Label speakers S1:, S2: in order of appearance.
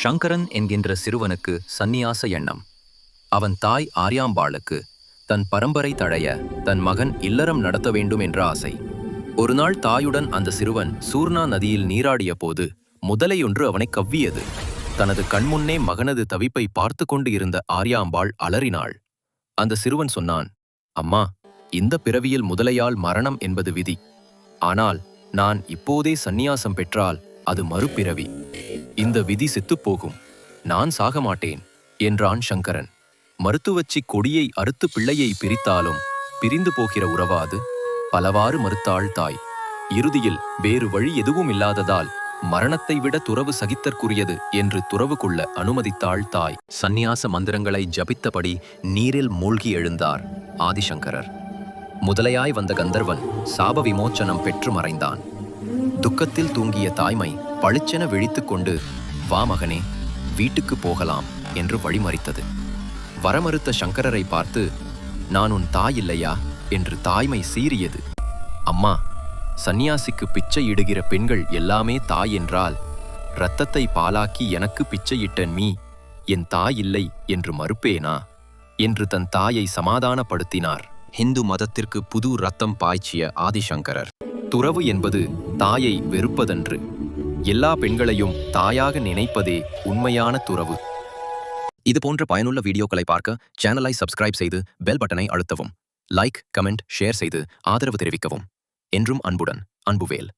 S1: சங்கரன் என்கின்ற சிறுவனுக்கு சந்நியாச எண்ணம். அவன் தாய் ஆரியாம்பாளுக்கு தன் பரம்பரை தழைய தன் மகன் இல்லறம் நடத்த வேண்டும் என்ற ஆசை. ஒரு நாள் தாயுடன் அந்த சிறுவன் சூர்ணா நதியில் நீராடிய போது முதலையொன்று அவனை கவ்வியது. தனது கண்முன்னே மகனது தவிப்பை பார்த்து கொண்டு இருந்த ஆரியாம்பாள் அலறினாள். அந்த சிறுவன் சொன்னான் அம்மா இந்த பிறவியில் முதலையால் மரணம் என்பது விதி. ஆனால் நான் இப்போதே சந்நியாசம் பெற்றால் அது மறுபிறவி. இந்த விதி செத்துப்போகும். நான் சாக மாட்டேன் என்றான் சங்கரன். மருத்துவச்சி கொடியை அறுத்து பிள்ளையை பிரித்தாலும் பிரிந்து போகிற உறவாது. பலவாறு மறுத்தாள் தாய். இறுதியில் வேறு வழி எதுவும் இல்லாததால் மரணத்தை விட துறவு சகித்தற்குரியது என்று துறவு கொள்ள அனுமதித்தாள் தாய். சந்நியாச மந்திரங்களை ஜபித்தபடி நீரில் மூழ்கி எழுந்தார் ஆதிசங்கரர். முதலையாய் வந்த கந்தர்வன் சாப விமோச்சனம் பெற்று மறைந்தான். துக்கத்தில் தூங்கிய தாய்மை பளிச்சென விழித்து கொண்டு வா மகனே வீட்டுக்கு போகலாம் என்று வழிமறித்தது. வரமறுத்த சங்கரரை பார்த்து நான் உன் தாய் இல்லையா? என்று தாய்மை சீறியது. அம்மா சந்நியாசிக்கு பிச்சை இடுகிற பெண்கள் எல்லாமே தாய் என்றால் இரத்தத்தை பாலாக்கி எனக்கு பிச்சையிட்ட நீ என் தாய் இல்லை என்று மறுப்பேனா? என்று தன் தாயை சமாதானப்படுத்தினார். ஹிந்து மதத்திற்கு புது ரத்தம் பாய்ச்சிய ஆதிசங்கரர். துறவு என்பது தாயை வெறுப்பதன்று. எல்லா பெண்களையும் தாயாக நினைப்பதே உண்மையான துறவு. இது போன்ற பயனுள்ள வீடியோக்களை பார்க்க சேனலை சப்ஸ்கிரைப் செய்து பெல் பட்டனை அழுத்தவும். லைக் கமெண்ட் ஷேர் செய்து ஆதரவு தெரிவிக்கவும். என்றும் அன்புடன் அன்புவேல்.